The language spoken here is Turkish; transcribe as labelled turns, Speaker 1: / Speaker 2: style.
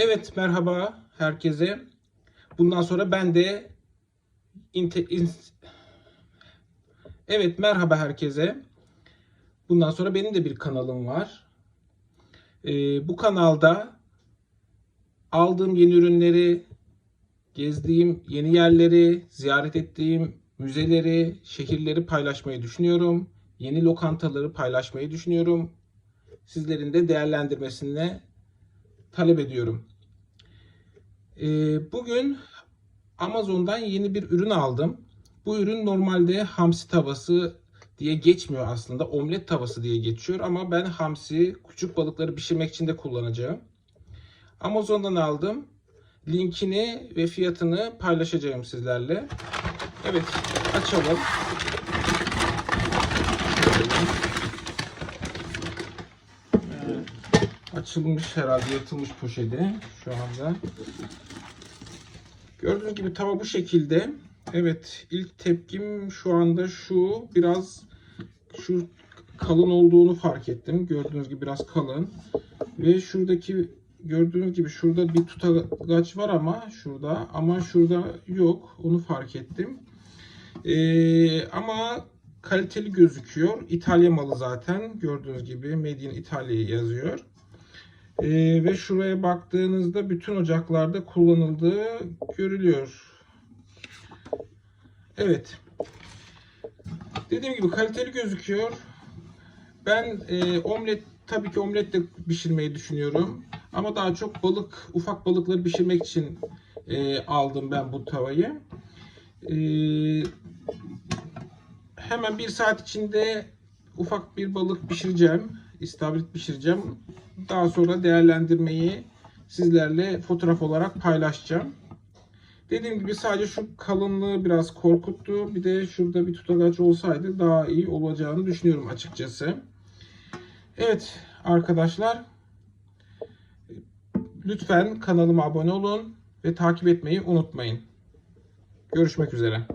Speaker 1: Evet merhaba herkese. Bundan sonra ben de Evet merhaba herkese. Bundan sonra benim de bir kanalım var. Ee, bu kanalda aldığım yeni ürünleri, gezdiğim yeni yerleri, ziyaret ettiğim müzeleri, şehirleri paylaşmayı düşünüyorum. Yeni lokantaları paylaşmayı düşünüyorum. Sizlerin de değerlendirmesini talep ediyorum. Ee, bugün Amazon'dan yeni bir ürün aldım. Bu ürün normalde hamsi tavası diye geçmiyor aslında. Omlet tavası diye geçiyor ama ben hamsi, küçük balıkları pişirmek için de kullanacağım. Amazon'dan aldım. Linkini ve fiyatını paylaşacağım sizlerle. Evet, açalım. Açılmış herhalde yatılmış poşeti şu anda. Gördüğünüz gibi tava bu şekilde. Evet ilk tepkim şu anda şu biraz şu kalın olduğunu fark ettim. Gördüğünüz gibi biraz kalın. Ve şuradaki gördüğünüz gibi şurada bir tutagaç var ama şurada ama şurada yok. Onu fark ettim. Ee, ama kaliteli gözüküyor. İtalya malı zaten. Gördüğünüz gibi Made in Italy yazıyor. Ee, ve şuraya baktığınızda bütün ocaklarda kullanıldığı görülüyor. Evet. Dediğim gibi kaliteli gözüküyor. Ben e, omlet tabii ki omlet de pişirmeyi düşünüyorum. Ama daha çok balık, ufak balıkları pişirmek için e, aldım ben bu tavayı. E, hemen bir saat içinde ufak bir balık pişireceğim. İstavrit pişireceğim. Daha sonra değerlendirmeyi sizlerle fotoğraf olarak paylaşacağım. Dediğim gibi sadece şu kalınlığı biraz korkuttu. Bir de şurada bir tutagaç olsaydı daha iyi olacağını düşünüyorum açıkçası. Evet arkadaşlar. Lütfen kanalıma abone olun ve takip etmeyi unutmayın. Görüşmek üzere.